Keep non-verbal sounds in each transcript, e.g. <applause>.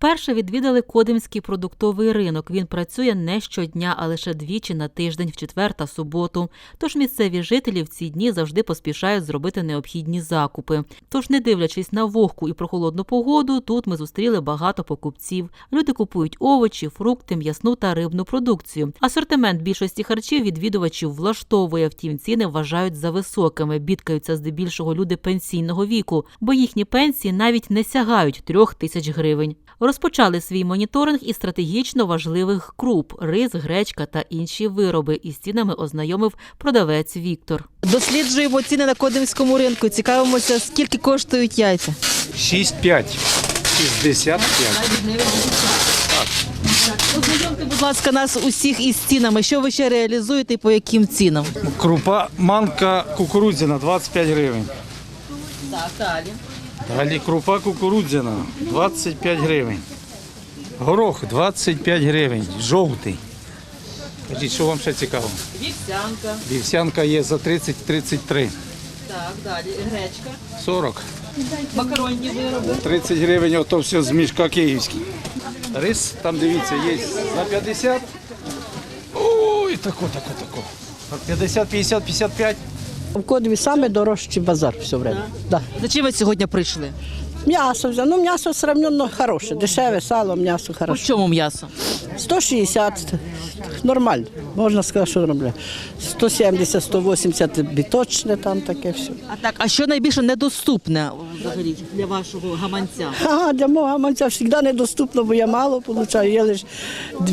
Вперше відвідали Кодимський продуктовий ринок. Він працює не щодня, а лише двічі на тиждень, в четвер та суботу. Тож місцеві жителі в ці дні завжди поспішають зробити необхідні закупи. Тож, не дивлячись на вогку і прохолодну погоду, тут ми зустріли багато покупців. Люди купують овочі, фрукти, м'ясну та рибну продукцію. Асортимент більшості харчів відвідувачів влаштовує, втім ціни вважають за високими. Бідкаються здебільшого люди пенсійного віку, бо їхні пенсії навіть не сягають трьох тисяч гривень. Розпочали свій моніторинг із стратегічно важливих круп рис, гречка та інші вироби. Із цінами ознайомив продавець Віктор. Досліджуємо ціни на Кодимському ринку. Цікавимося, скільки коштують яйця. 6,5. 65. Ознайомте, будь ласка, нас усіх із цінами. Що ви ще реалізуєте і по яким цінам? Крупа манка кукурудзяна 25 гривень. Так, далі. Далі крупа кукурудзяна 25 гривень. Горох 25 гривень. Жовтий. Кажіть, що вам ще цікаво? Вівсянка. Вівсянка є за 30-33. Так, далі. Гречка. 40. Макаронні вироби. 30 гривень, ото все з мішка київський. Рис, там дивіться, є за 50. Ой, тако, тако, тако. 50, 50, 55. В Кодові саме дорожчий базар все время. Да. За чим ви сьогодні прийшли? М'ясо взяв. Ну, м'ясо сравненно хороше, дешеве, сало, м'ясо По хороше. чому м'ясо? 160 нормально, можна сказати, що роблю. 170, 180 біточне там таке все. А так, а що найбільше недоступне взагалі для вашого гаманця? Ага, для мого гаманця завжди недоступно, бо я мало получаю. Я лише 2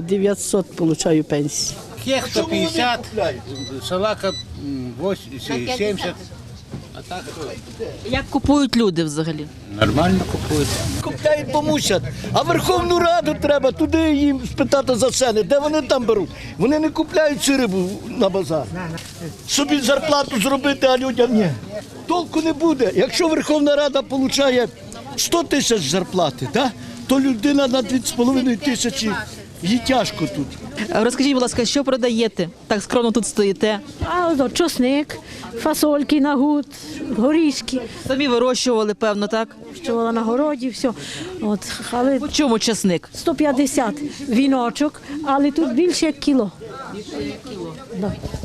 900 получаю пенсії. Кехта 50, салака 80, 70. А так Як купують люди взагалі? нормально купують. Купляють, бо мусять. А Верховну Раду треба туди їм спитати за ціни. Де вони там беруть? Вони не купляють цю рибу на базар. Собі зарплату зробити, а людям ні. Толку не буде. Якщо Верховна Рада отримує 100 тисяч зарплати, да? то людина на 2,5 тисячі їй тяжко тут. Розкажіть, будь ласка, що продаєте? Так скромно тут стоїте. А от чосник, фасольки на гуд, горішки, Самі вирощували, певно, так? що на городі, все. От, але По чому часник? 150 віночок, але тут більше як кіло.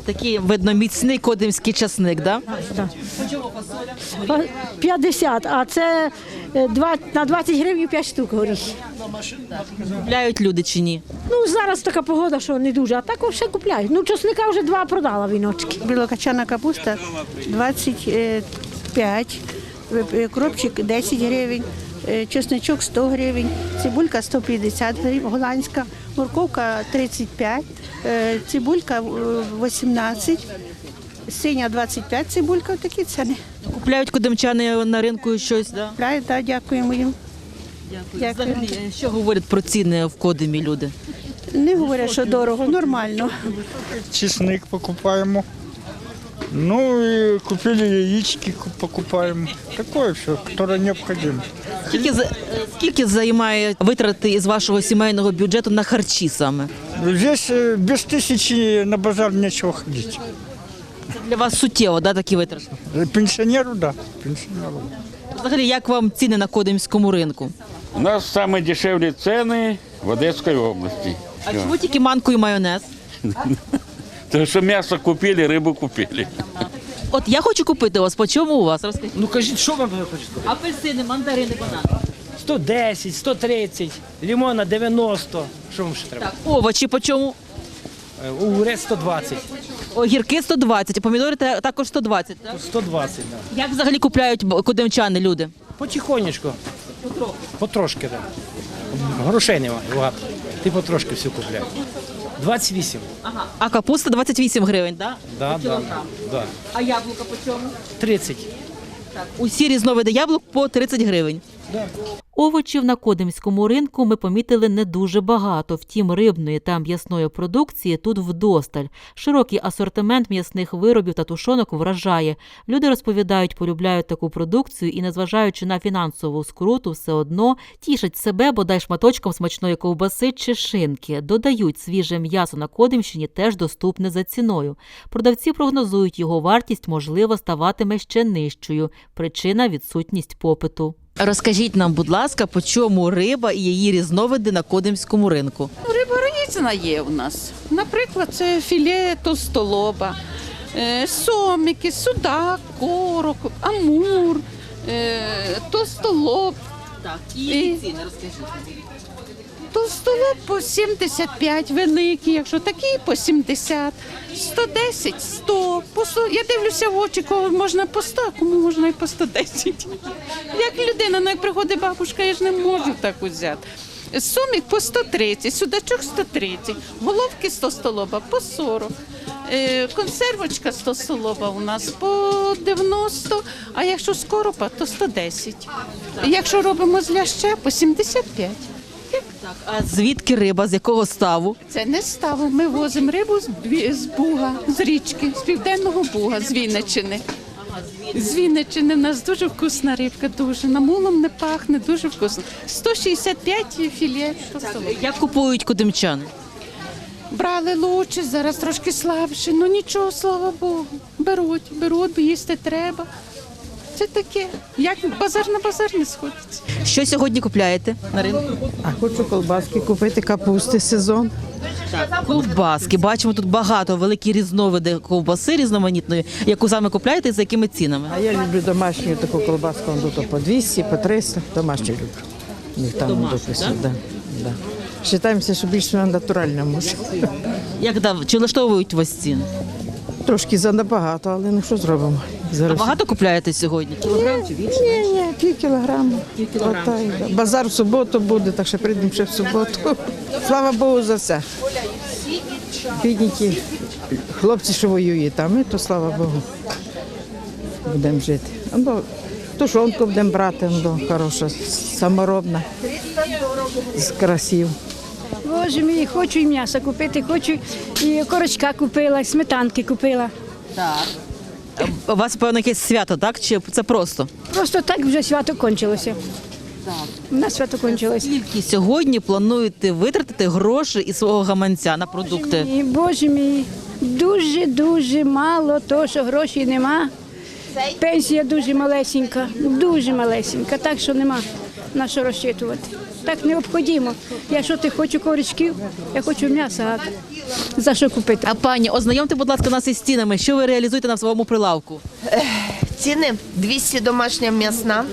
Такий, видно, міцний кодимський часник, да? Да. Фа- 50, а це на 20 гривень 5 штук горіхи. Купляють люди чи ні? Ну, зараз така погода, що не дуже, а так все купляють. Ну, чосника вже два продала віночки. Білокачана капуста 25, е, кропчик 10 гривень, е, чесничок 100 гривень, цибулька 150 гривень, голландська, морковка 35, е, цибулька е, 18, синя 25 цибулька, такі ціни. Купляють кодимчани на ринку щось, да? Правильно, так, дякуємо їм. Дякую. Взагалі, що говорять про ціни в Кодимі люди? Не говорять, що дорого, нормально. чесник покупаємо. Ну и купили яички ку- покупаем. Такое все, которое необходимо. Скільки, за- скільки займає витрати із вашого сімейного бюджету на харчі саме? Здесь э, без тысячи на базар нечего ходить. Це для вас суттєво, да, такі витрати? Э, Пенсионеру, да, пенсионеру. Взагалі, як вам ціни на Кодимському ринку? У нас самые дешевле цены в Одесской области. А чому тільки манку і майонез? <laughs> Тому що м'ясо купили, рибу купили. От я хочу купити у вас, по чому у вас? Розкажіть. Ну кажіть, що вам хочете? Апельсини, мандарини, банани. 110, 130, лимона 90. Що вам ще треба? Так, овочі по чому? Е, Огурець 120. Огірки 120, а помідори та- також 120, так? 120, да. Як взагалі купляють б- кодимчани люди? Потихонечку. Потрошки, так. Да. Грошей немає багато. Ти потрошки все купляй. 28. Ага. А капуста 28 гривень, так? Да, да, да. А яблука по чому? 30. Усі різновиди яблук по 30 гривень. Овочів на Кодимському ринку ми помітили не дуже багато. Втім, рибної та м'ясної продукції тут вдосталь. Широкий асортимент м'ясних виробів та тушонок вражає. Люди розповідають, полюбляють таку продукцію і, незважаючи на фінансову скруту, все одно тішать себе бодай шматочком смачної ковбаси чи шинки. Додають свіже м'ясо на Кодимщині теж доступне за ціною. Продавці прогнозують, його вартість можливо ставатиме ще нижчою. Причина відсутність попиту. Розкажіть нам, будь ласка, по чому риба і її різновиди на Кодимському ринку? Риба різна є у нас. Наприклад, це філе товстолоба, соміки, сомики, судак, корок, амур, е, товстолоб. Так, і ціни розкажіть. Товстолоб по 75 великий, якщо такий по 70, 110, 100, по 100. Я дивлюся в очі, кого можна по 100, а кому можна і по 110. Як людина, ну як приходить бабушка, я ж не можу так взяти. Сомік по 130, судачок 130, головки 100 столоба по 40, е, консервочка 100 столоба у нас по 90, а якщо з коропа, то 110. Якщо робимо з ляща, по 75. А звідки риба? З якого ставу? Це не стави. Ми возимо рибу з, Бі- з Буга, з річки, з південного Буга, з Вінничини. З Вінничини в нас дуже вкусна рибка, дуже. Намулом не пахне, дуже вкусно. 165 філе. Як купують кодимчани? Брали лучше, зараз трошки слабше. Ну нічого, слава Богу. Беруть, беруть, бо їсти треба. Це таке. Як базар на базар не сходиться. Що сьогодні купляєте на ринку? А хочу колбаски купити, капусти сезон. Ковбаски. Бачимо тут багато великі різновиди ковбаси різноманітної. Яку саме купляєте і за якими цінами? А я люблю домашню таку колбаску, он тут по 200, по 300. Домашню люблю. У них там Домашню, дописано. Да? Да. Вважаємося, що більш на натуральному. Як дав чи влаштовують вас ціни? Трошки занебагато, але ну що зробимо? А багато купляєте сьогодні? Кілограм чи більше? Ні, ні, пів кілограма. Отай. Базар в суботу буде, так що прийдемо ще в суботу. <laughs> Слава Богу за це. Бідні хлопці, що воюють там, і то слава Богу. Будемо жити. Ну, тушонку будемо брати, ну, хороша, саморобна, з красів. Боже мій, хочу і м'ясо купити, хочу і корочка купила, і сметанки купила. У вас певно якесь свято, так? Чи це просто? Просто так вже свято кончилося. У нас свято кончилося. Скільки сьогодні плануєте витратити гроші із свого гаманця на продукти? І, Боже мій, дуже дуже мало, того, що грошей нема. Пенсія дуже малесенька, дуже малесенька, так що нема на що розчитувати. Так необхідно. Я що ти хочу корочків, я хочу м'яса. За що купити? А пані, ознайомте, будь ласка, нас із цінами. Що ви реалізуєте на своєму прилавку? Ціни 200 домашня м'ясна,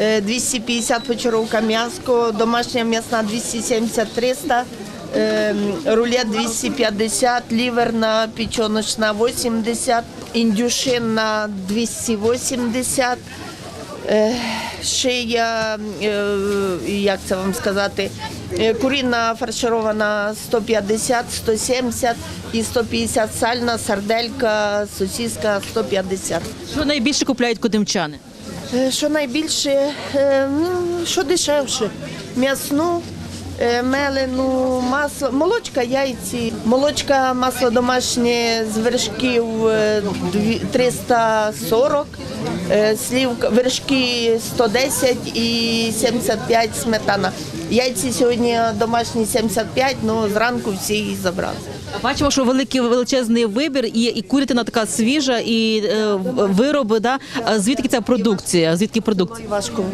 е, 250 почаровка м'яско, домашня м'ясна 270-300, е, рулет 250, ліверна печоночна 80, індюшинна 280, е, шия, е, як це вам сказати, е, куріна фарширована 150, 170 і 150 сальна, сарделька, сосіска 150. Що найбільше купляють кодимчани? Е, Що найбільше, е, ну, що дешевше, м'ясну, е, мелену, масло, молочка, яйці, молочка, масло домашнє з вершків е, 340, е, слівка, вершки 110 і 75 сметана. Яйці сьогодні домашні 75, ну зранку всі їх забрали. Бачимо, що великий величезний вибір і, і курятина така свіжа, і е, вироби. Да? Звідки ця продукція? Звідки продукція? Важко.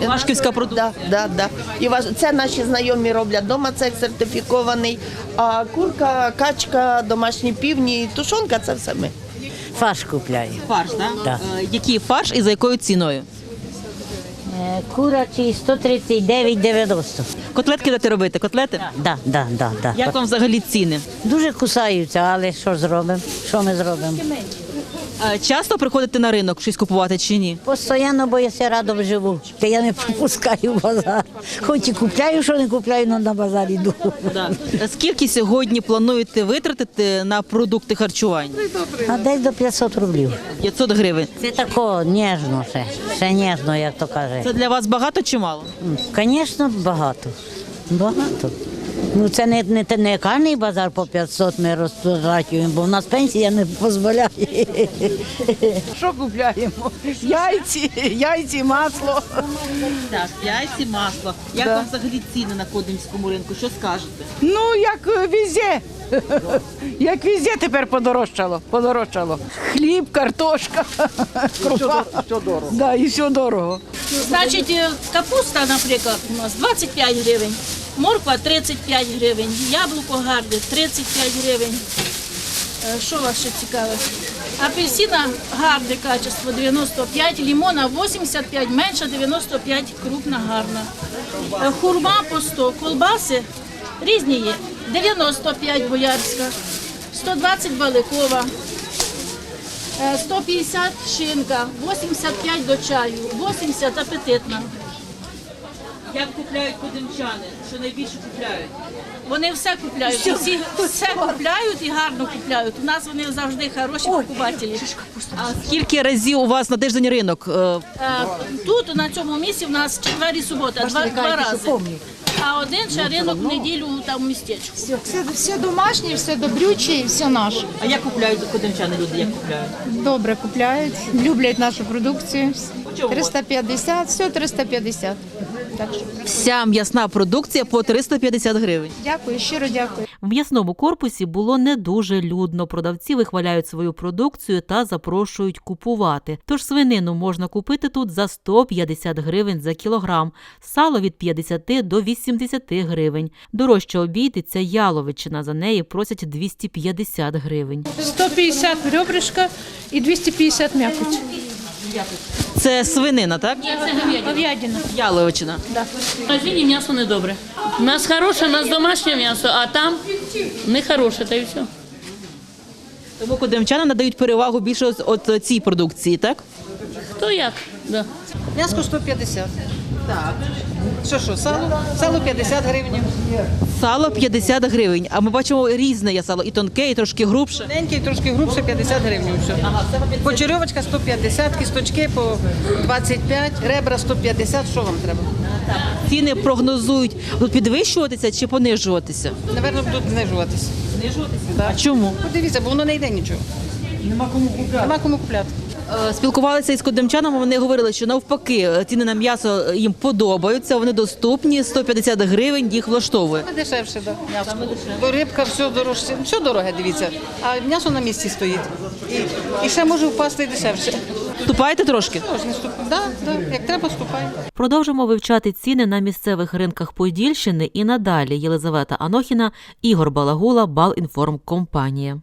Вашківська продукція. Да, да, да. І важ... Це наші знайомі роблять вдома, це сертифікований. А курка, качка, домашні півні, тушонка це все ми. Фарш купляю. Фарш, да? Да. Е, Який фарш і за якою ціною? Е, Курячий 139,90. Котлетки дати робити? Котлети? Да, да, да, да. Як вам взагалі ціни? Дуже кусаються, але що зробимо? Що ми зробимо? Е, Часто приходите на ринок щось купувати чи ні? Постоянно, бо я ся радом живу. Та я не пропускаю базар. Хоч і купляю, що не купляю, але на базар йду. Да. Е, Скільки сьогодні плануєте витратити на продукти харчування? А десь до 500 рублів. 500 гривень. Це тако ніжно ще. Ще ніжно, як то каже. Це для вас багато чи мало? Звісно, багато. Багато. Ну це не, не, не, не кожний базар по 500 ми розтратюємо, бо в нас пенсія не дозволяє. Що купляємо? Яйці, яйці, масло. Так, яйці, масло. Як Да. вам взагалі ціни на Кодимському ринку? Що скажете? Ну, як е, везде. Як везде тепер подорожчало. подорожчало. Хліб, картошка, крупа. Все дорого. Да, і все дорого. Значить, е, капуста, наприклад, у нас 25 гривень, морква 35 гривень, яблуко гарне 35 гривень. Е, Що вас ще цікаве? Апельсина гарне качество 95, лимона 85, менша 95, крупна гарна. Е, Хурма по 100, колбаси різні є. 95 боярська, 120 баликова, Е, 150 шинка, 85 до чаю, 80 апетитна. Як купляють кодимчани? Що найбільше купляють? Вони все купляють, всі все купляють і гарно купляють. У нас вони завжди хороші покупателі. А скільки разів у вас на тиждень ринок? Е, Е, Тут на цьому місці в нас четвер і субота, два, два рази. А один ще ринок в неділю там в містечку. Все, все домашнє, все добрюче і все наше. А як купляють кодимчани люди? Як купляють? Добре купляють, люблять нашу продукцію. чому? 350, все 350. Так що Вся м'ясна продукція по 350 гривень. дякую, щиро дякую. В м'ясному корпусі було не дуже людно. Продавці вихваляють свою продукцію та запрошують купувати. Тож свинину можна купити тут за 150 гривень за кілограм, сало від 50 до 80 гривень. Дорожче обійдеться яловичина. За неї просять 250 гривень. 150 ребрышка і 250 м'якоть. Це свинина, так? Ні, це Говядина. Яловичина. В магазині м'ясо не добре. У нас хороше, у нас домашнє м'ясо, а там не хороше, та й все. Тому кодимчани надають перевагу більше от- цій продукції, так? Хто як? Да. М'яско 150. Так. Що, що, сало? Сало 50 гривень. Сало 50 гривень. А ми бачимо різне є сало, і тонке, і трошки грубше. Маленький, трошки грубше 50 гривень. Все. Почерьовочка 150, кісточки по 25, ребра 150. Що вам треба? Ціни прогнозують будуть підвищуватися чи понижуватися? Наверно, будуть знижуватися. Знижуватися? Да. А чому? Подивіться, бо воно не йде нічого. Нема кому купляти. Нема кому купляти. Е, Спілкувалися із кодимчанами, вони говорили, що навпаки е, ціни на м'ясо їм подобаються, вони доступні, 150 гривень їх влаштовує. Саме дешевше, да. м'ясо. До рибка все дорожче. Все дороге, дивіться. А м'ясо на місці стоїть. І, і ще може впасти і дешевше. Вступаєте трошки? Можна ступати. Да, да. Як треба, ступай. Продовжимо вивчати ціни на місцевих ринках Подільщини і надалі. Єлизавета Анохіна, Ігор Балагула, Балінформкомпанія.